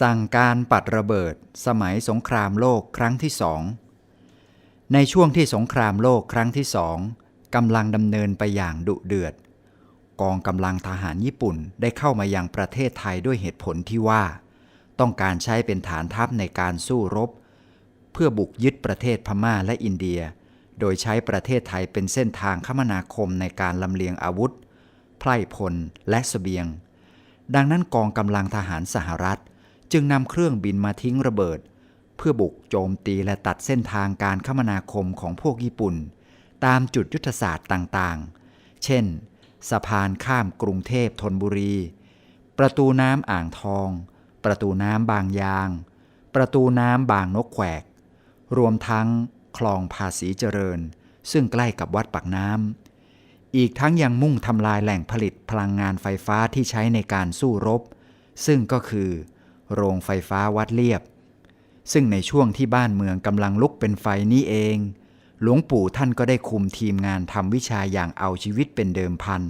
สั่งการปัดระเบิดสมัยสงครามโลกครั้งที่สอง ในช่วงที่สงครามโลกครั้งที่สองกำลังดำเนินไปอย่างดุเดือด กองกำลังทหารญี่ปุ่นได้เข้ามายังประเทศไทยด้วยเหตุผลที่ว่า ต้องการใช้เป็นฐานทัพในการสู้รบ เพื่อบุกยึดประเทศพม่าและอินเดีย โดยใช้ประเทศไทยเป็นเส้นทางคมนาคมในการลำเลียงอาวุธ ไพร่พลและสเสบียง ดังนั้นกองกำลังทหารสหรัฐ จึงนำเครื่องบินมาทิ้งระเบิด เพื่อบุกโจมตีและตัดเส้นทางการคมนาคมของพวกญี่ปุ่น ตามจุดยุทธศาสตร์ต่างๆ เช่น สะพานข้ามกรุงเทพธนบุรี ประตูน้ำอ่างทอง ประตูน้ำบางยาง ประตูน้ำบางนกแขวก รวมทั้งคลองภาษีเจริญ ซึ่งใกล้กับวัดปากน้ำ อีกทั้งยังมุ่งทำลายแหล่งผลิตพลังงานไฟฟ้าที่ใช้ในการสู้รบ ซึ่งก็คือ โรงไฟฟ้าวัดเลียบ ซึ่งในช่วงที่บ้านเมืองกำลังลุกเป็นไฟนี้เอง หลวงปู่ท่านก็ได้คุมทีมงานทำวิชาอย่างเอาชีวิตเป็นเดิมพัน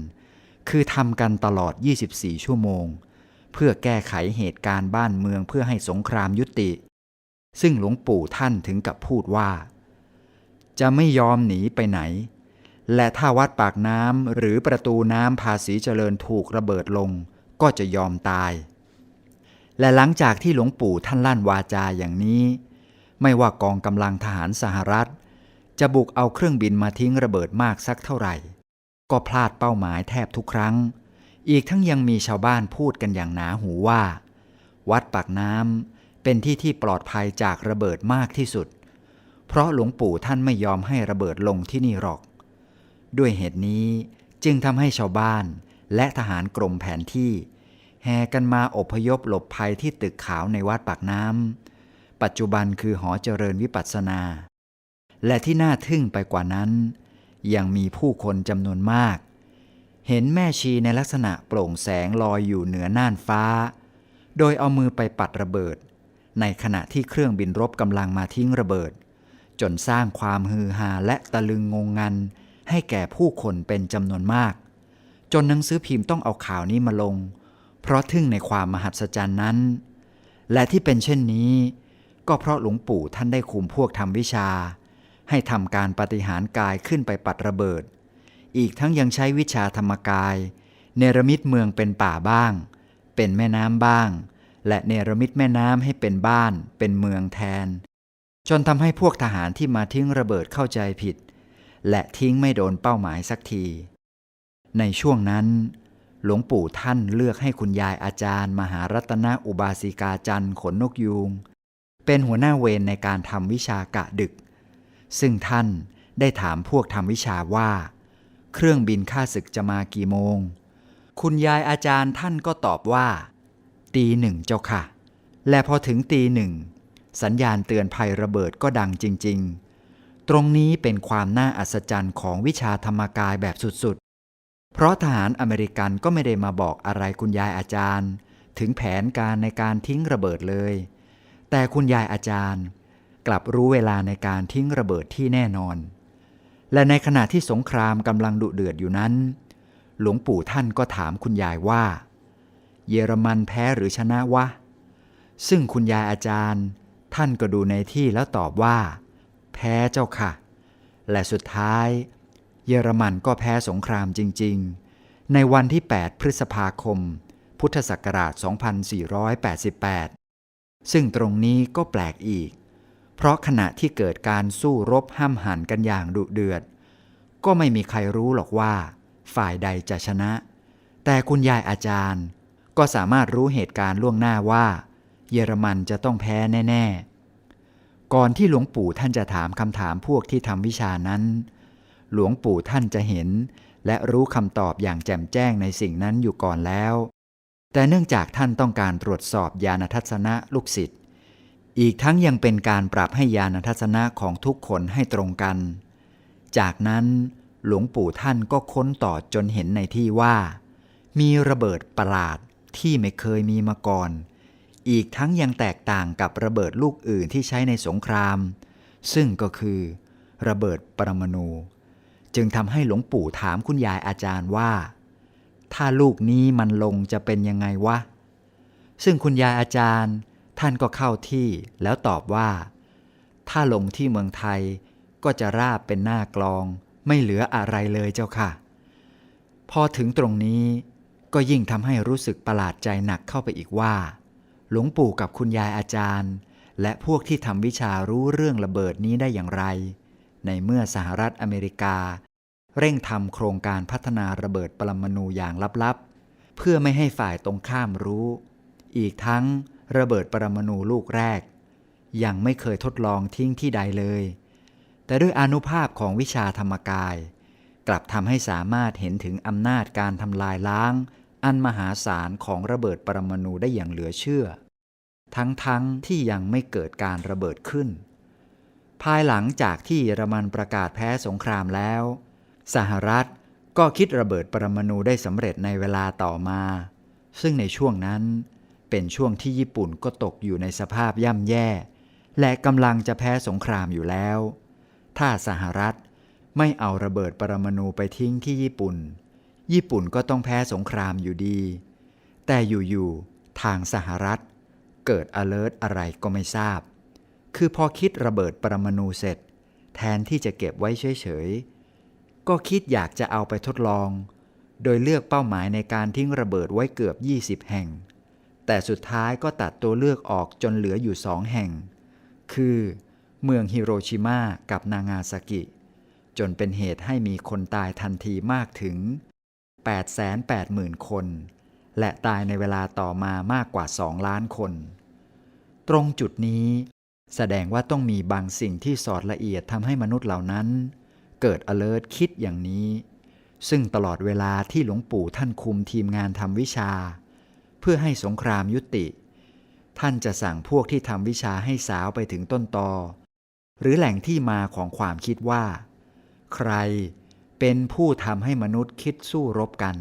คือทำกันตลอด 24 ชั่วโมง เพื่อแก้ไขเหตุการณ์บ้านเมืองเพื่อให้สงครามยุติ ซึ่งหลวงปู่ท่านถึงกับพูดว่า จะไม่ยอมหนีไปไหน และถ้าวัดปากน้ำหรือประตูน้ำภาษีเจริญถูกระเบิดลงก็จะยอมตาย และหลังจากที่หลวงปู่ท่านลั่นวาจาอย่างนี้ ไม่ว่ากองกำลังทหารสหรัฐ จะบุกเอาเครื่องบินมาทิ้งระเบิดมากสักเท่าไหร่ ก็พลาดเป้าหมายแทบทุกครั้ง อีกทั้งยังมีชาวบ้านพูดกันอย่างหนาหูว่า วัดปากน้ำเป็นที่ที่ปลอดภัยจากระเบิดมากที่สุด เพราะหลวงปู่ท่านไม่ยอมให้ระเบิดลงที่นี่หรอก ด้วยเหตุนี้จึงทำให้ชาวบ้านและทหารกรมแผนที่ แห่กันมาอพยพหลบภัยที่ตึกขาวในวัดปากน้ำ ปัจจุบันคือหอเจริญวิปัสสนา และที่น่าทึ่งไปกว่านั้น ยังมีผู้คนจำนวนมาก เห็นแม่ชีในลักษณะโปร่งแสงลอยอยู่เหนือน่านฟ้า โดยเอามือไปปัดระเบิด ในขณะที่เครื่องบินรบกำลังมาทิ้งระเบิด จนสร้างความฮือฮาและตะลึงงงงัน ให้แก่ผู้คนเป็นจำนวนมาก จนหนังสือพิมพ์ต้องเอาข่าวนี้มาลง เพราะทึ่งในความมหัศจรรย์นั้น และที่เป็นเช่นนี้ ก็เพราะหลวงปู่ท่านได้คุมพวกทำวิชา ให้ทำการปฏิหารกายขึ้นไปปัดระเบิด อีกทั้งยังใช้วิชาธรรมกาย เนรมิตเมืองเป็นป่าบ้าง เป็นแม่น้ำบ้าง และเนรมิตแม่น้ำให้เป็นบ้าน เป็นเมืองแทน จนทำให้พวกทหารที่มาทิ้งระเบิดเข้าใจผิด และทิ้งไม่โดนเป้าหมายสักที ในช่วงนั้น หลวงปู่ท่านเลือกให้คุณยายอาจารย์ มหารัตนอุบาสิกาจันทร์ขนนกยูง เป็นหัวหน้าเวรในการทำวิชากะดึก ซึ่งท่านได้ถามพวกทำวิชาว่า เครื่องบินค่าศึกจะมากี่โมง คุณยายอาจารย์ท่านก็ตอบว่า ตีหนึ่งเจ้าค่ะ และพอถึงตีหนึ่ง สัญญาณเตือนภัยระเบิดก็ดังจริง ๆ ตรงนี้เป็นความน่าอัศจรรย์ของวิชาธรรมกายแบบสุดๆ เพราะทหารอเมริกันก็ไม่ได้มาบอกอะไรคุณยายอาจารย์ ถึงแผนการในการทิ้งระเบิดเลย แต่คุณยายอาจารย์ กลับรู้เวลาในการทิ้งระเบิดที่แน่นอน และในขณะที่สงครามกำลังดุเดือดอยู่นั้น หลวงปู่ท่านก็ถามคุณยายว่า เยอรมันแพ้หรือชนะวะ ซึ่งคุณยายอาจารย์ ท่านก็ดูในที่แล้วตอบว่า แพ้เจ้าค่ะ และสุดท้าย เยอรมันก็แพ้สงครามจริง ๆ ในวันที่ 8 พฤษภาคม พุทธศักราช 2488 ซึ่งตรงนี้ก็แปลกอีก เพราะขณะที่เกิดการสู้รบห้ามหันกันอย่างดุเดือด ก็ไม่มีใครรู้หรอกว่า ฝ่ายใดจะชนะ แต่คุณยายอาจารย์ ก็สามารถรู้เหตุการณ์ล่วงหน้าว่า เยอรมันจะต้องแพ้แน่ ๆ ก่อนที่หลวงปู่ท่านจะถามคำถามพวกที่ทำวิชานั้น หลวงปู่ท่านจะเห็น และรู้คำตอบอย่างแจ่มแจ้งในสิ่งนั้นอยู่ก่อนแล้ว แต่เนื่องจากท่านต้องการตรวจสอบญาณทัศนะลูกศิษย์อีกทั้งยังเป็นการปรับให้ญาณทัศนะของทุกคนให้ตรงกัน จากนั้นหลวงปู่ท่านก็ค้นต่อจนเห็นในที่ว่า มีระเบิดประหลาดที่ไม่เคยมีมาก่อน อีกทั้งยังแตกต่างกับระเบิดลูกอื่นที่ใช้ในสงคราม ซึ่งก็คือ ระเบิดปรมาณู จึงทำให้หลวงปู่ถามคุณยายอาจารย์ว่า ถ้าลูกนี้มันลงจะเป็นยังไงวะ ซึ่งคุณยายอาจารย์ ท่านก็เข้าที่แล้วตอบว่า ถ้าลงที่เมืองไทยก็จะราบเป็นหน้ากลอง ไม่เหลืออะไรเลยเจ้าค่ะ พอถึงตรงนี้ก็ยิ่งทำให้รู้สึกประหลาดใจหนักเข้าไปอีกว่า หลวงปู่กับคุณยายอาจารย์ และพวกที่ทำวิชารู้เรื่องระเบิดนี้ได้อย่างไร ในเมื่อสหรัฐอเมริกา เร่งทำโครงการพัฒนาระเบิดปรมาณูอย่างลับๆ เพื่อไม่ให้ฝ่ายตรงข้ามรู้ อีกทั้งระเบิดปรมาณูลูกแรก ยังไม่เคยทดลองทิ้งที่ใดเลย แต่ด้วยอนุภาพของวิชาธรรมกาย กลับทำให้สามารถเห็นถึงอำนาจการทำลายล้าง อันมหาศาลของระเบิดปรมาณูได้อย่างเหลือเชื่อ ทั้งๆทที่ยังไม่เกิดการระเบิดขึ้น ภายหลังจากที่เยอรมันประกาศแพ้สงครามแล้ว สหรัฐก็คิดระเบิดปรมาณูได้สำเร็จในเวลาต่อมา ซึ่งในช่วงนั้นเป็นช่วงที่ญี่ปุ่นก็ตกอยู่ในสภาพย่ำแย่ และกำลังจะแพ้สงครามอยู่แล้ว ถ้าสหรัฐไม่เอาระเบิดปรมาณูไปทิ้งที่ญี่ปุ่น ญี่ปุ่นก็ต้องแพ้สงครามอยู่ดี แต่อยู่ๆทางสหรัฐเกิด alert อะไรก็ไม่ทราบ คือพอคิดระเบิดปรมาณูเสร็จ แทนที่จะเก็บไว้เฉยๆ ก็คิดอยากจะเอาไปทดลอง โดยเลือกเป้าหมายในการทิ้งระเบิดไว้เกือบ 20 แห่ง แต่สุดท้ายก็ตัดตัวเลือกออกจนเหลืออยู่สองแห่ง คือ เมืองฮิโรชิมากับนางาซากิ จนเป็นเหตุให้มีคนตายทันทีมากถึง 880,000 คน และตายในเวลาต่อมามากกว่า 2 ล้านคนตรงจุดนี้ แสดงว่าต้องมีบางสิ่งที่สอดละเอียดทำให้มนุษย์เหล่านั้น เกิด alert คิดอย่างนี้ ซึ่งตลอดเวลาที่หลวงปู่ท่านคุมทีมงานทำวิชา เพื่อให้สงครามยุติ ท่านจะสั่งพวกที่ทำวิชาให้สาวไปถึงต้นตอ หรือแหล่งที่มาของความคิดว่า ใครเป็นผู้ทำให้มนุษย์คิดสู้รบกัน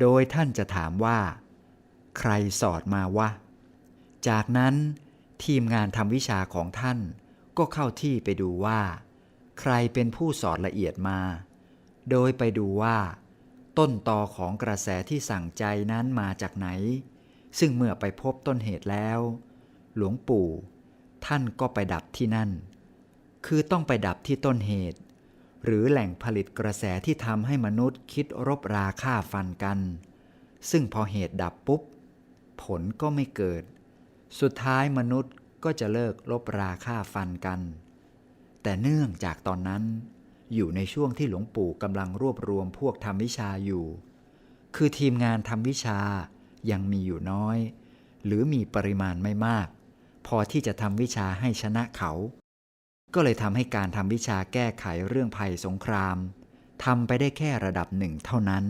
โดยท่านจะถามว่า ใครสอดมาวะ จากนั้น ทีมงานทำวิชาของท่านก็เข้าที่ไปดูว่า ใครเป็นผู้สอดละเอียดมา โดยไปดูว่า ต้นตอของกระแสที่สั่งใจนั้นมาจากไหน ซึ่งเมื่อไปพบต้นเหตุแล้ว หลวงปู่ ท่านก็ไปดับที่นั่น คือต้องไปดับที่ต้นเหตุ หรือแหล่งผลิตกระแสที่ทำให้มนุษย์คิดรบราฆ่าฟันกัน ซึ่งพอเหตุดับปุ๊บ ผลก็ไม่เกิด สุดท้ายมนุษย์ก็จะเลิกลบราฆ่าฟันกัน แต่เนื่องจากตอนนั้น อยู่ในช่วงที่หลวงปู่กำลังรวบรวมพวกทำวิชาอยู่ คือทีมงานทำวิชายังมีอยู่น้อย หรือมีปริมาณไม่มาก พอที่จะทำวิชาให้ชนะเขา ก็เลยทำให้การทำวิชาแก้ไขเรื่องภัยสงครามทำไปได้แค่ระดับหนึ่งเท่านั้น